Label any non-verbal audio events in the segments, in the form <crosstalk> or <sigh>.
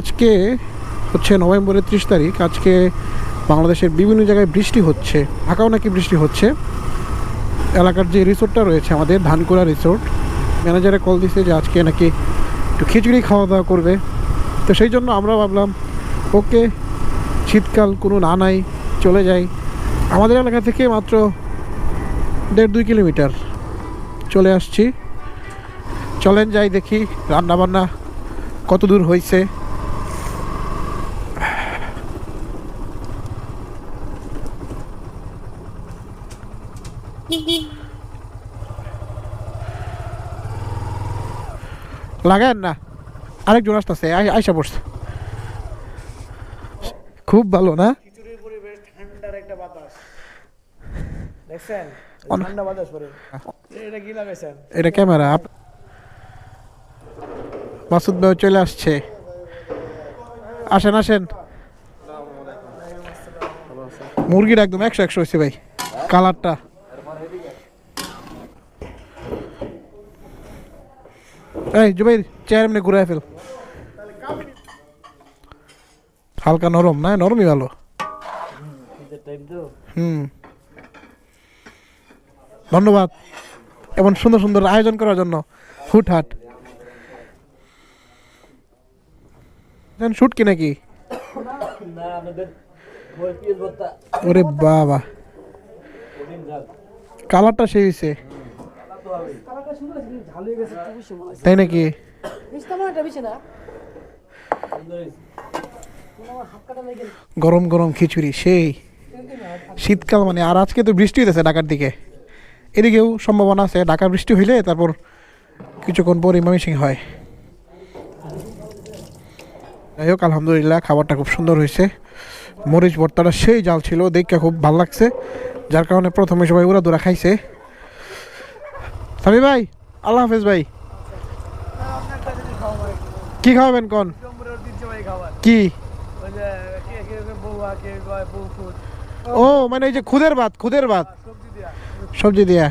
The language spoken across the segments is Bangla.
আজকে হচ্ছে নভেম্বরের ত্রিশ তারিখ, আজকে বাংলাদেশের বিভিন্ন জায়গায় বৃষ্টি হচ্ছে। ঢাকাও নাকি বৃষ্টি হচ্ছে। এলাকার যে রিসোর্টটা রয়েছে আমাদের, ধানকুড়া রিসোর্ট, ম্যানেজারে কল দিছে যে আজকে নাকি একটু খিচুড়ি খাওয়া দাওয়া করবে। তো সেই জন্য আমরা ভাবলাম, ওকে, শীতকাল কোনো না নাই, চলে যাই। আমাদের এলাকা থেকে মাত্র দেড় দুই কিলোমিটার চলে আসছি। চলেন যাই দেখি রান্না বান্না কত দূর হয়েছে <laughs> লাগায়েন না। আরেকজন আসতেছে আয়সা পড়ছে। খুব ভালো না? খিচুড়ির ঠান্ডার একটা বাতাস। <laughs> দেখছেন? ঠান্ডা বাতাস পরে। এটা কি লাগাইছেন? এটা ক্যামেরা। আপ মাসুদ ভাই চলে আসছে। আসেন আসেন। মুরগিটা একদম একশো একশো হয়েছে ভাই। কালারটা। এই, জুবাইর চেয়ার এমনি ঘুরাই ফেল। হালকা নরম, না? নরমই ভালো। হুম। ধন্যবাদ। এমন সুন্দর সুন্দর আয়োজন করার জন্য। হুটহাট। শুট কি নাকি? ওরে বাবা। কালারটা সেই হয়েছে তাই নাকি? মিষ্টি আমার এটা বেশি না। সুন্দর হয়েছে। আমার হাত কাটা লেগে গরম গরম খিচুড়ি সেই। শীতকাল মানে আর আজকে তো বৃষ্টি হইতেছে ঢাকার দিকে। এদিকেও সম্ভাবনা আছে ঢাকার বৃষ্টি হইলে তারপর কিছুক্ষণ পর ইমামিসিং হয়। যাই হোক আলহামদুলিল্লাহ খাবারটা খুব সুন্দর হয়েছে। মরিচ ভর্তাটা সেই জাল ছিল দেখে খুব ভালো লাগছে। যার কারণে প্রথমে সবাই ওরা দোরা খাইছে। সামি ভাই, আল্লাহ হাফেজ ভাই। কি খাওয়াবেন কোন? কি? ও মানে এই যে খুদের ভাত খুদের ভাত। সবজি দিয়া।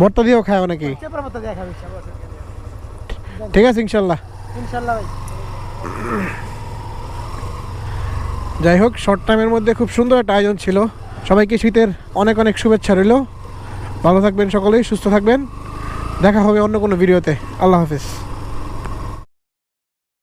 ভর্তা দিয়েও খায় খাবি ঠিক আছে, ইনশাল্লাহ। যাই হোক শর্ট টাইমের মধ্যে খুব সুন্দর একটা আয়োজন ছিল। সবাইকে শীতের অনেক অনেক শুভেচ্ছা রইল। ভালো থাকবেন সকলেই সুস্থ থাকবেন। দেখা হবে অন্য কোনো ভিডিওতে। আল্লাহ হাফিজ।